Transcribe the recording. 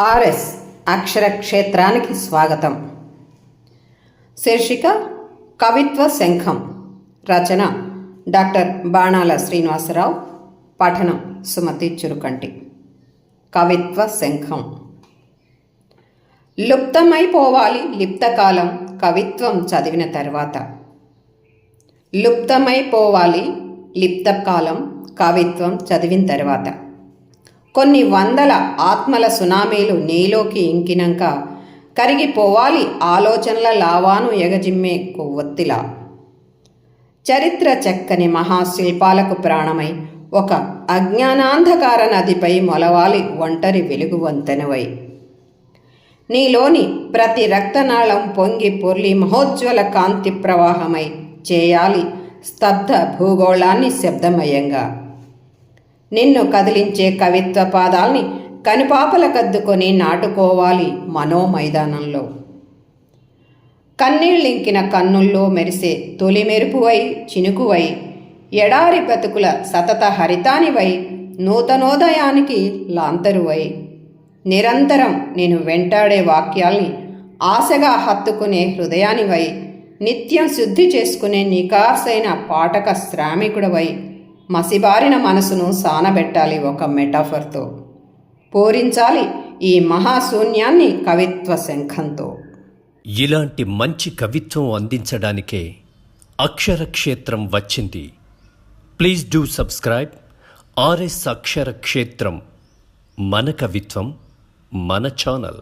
RS అక్షర క్షేత్రానికి స్వాగతం. శీర్షిక కవిత్వ శంఖం. రచన డాక్టర్ బాణాల శ్రీనివాసరావు. పఠనం సుమతి చురుకంటి. కవిత్వ శంఖం. లుప్తమైపోవాలి లిప్తకాలం కవిత్వం చదివిన తర్వాత. లుప్తమైపోవాలి లిప్తకాలం కవిత్వం చదివిన తర్వాత. కొన్ని వందల ఆత్మల సునామీలు నీలోకి ఇంకినాక కరిగిపోవాలి ఆలోచనల లావాను ఎగజిమ్మే కొవ్వొత్తిలా. చరిత్ర చెక్కని మహాశిల్పాలకు ప్రాణమై ఒక అజ్ఞానాంధకార నదిపై మొలవాలి ఒంటరి వెలుగు వంతెనవై నీలోని ప్రతి రక్తనాళం పొంగి పొర్లి మహోజ్వల కాంతి ప్రవాహమై చేయాలి స్తబ్ద భూగోళాన్ని శబ్దమయంగా. నిన్ను కదిలించే కవిత్వ పాదాల్ని కనుపాపల కద్దుకొని నాటుకోవాలి మనో మైదానంలో కన్నీళ్ళింకిన కన్నుల్లో మెరిసే తొలి మెరుపువై చినుకువై ఎడారి బతుకుల సతత హరితానివై నూతనోదయానికి లాంతరువై. నిరంతరం నేను వెంటాడే వాక్యాల్ని ఆశగా హత్తుకునే హృదయానివై నిత్యం శుద్ధి చేసుకునే నికార్సైన పాఠక శ్రామికుడవై. మసిబారిన మనసును సానబెట్టాలి ఒక మెటాఫర్తో. పూరించాలి ఈ మహాశూన్యాన్ని కవిత్వ శంఖంతో. ఇలాంటి మంచి కవిత్వం అందించడానికే అక్షర క్షేత్రం వచ్చింది. ప్లీజ్ డూ సబ్స్క్రైబ్ ఆర్ఎస్ అక్షరక్షేత్రం మన కవిత్వం మన ఛానల్.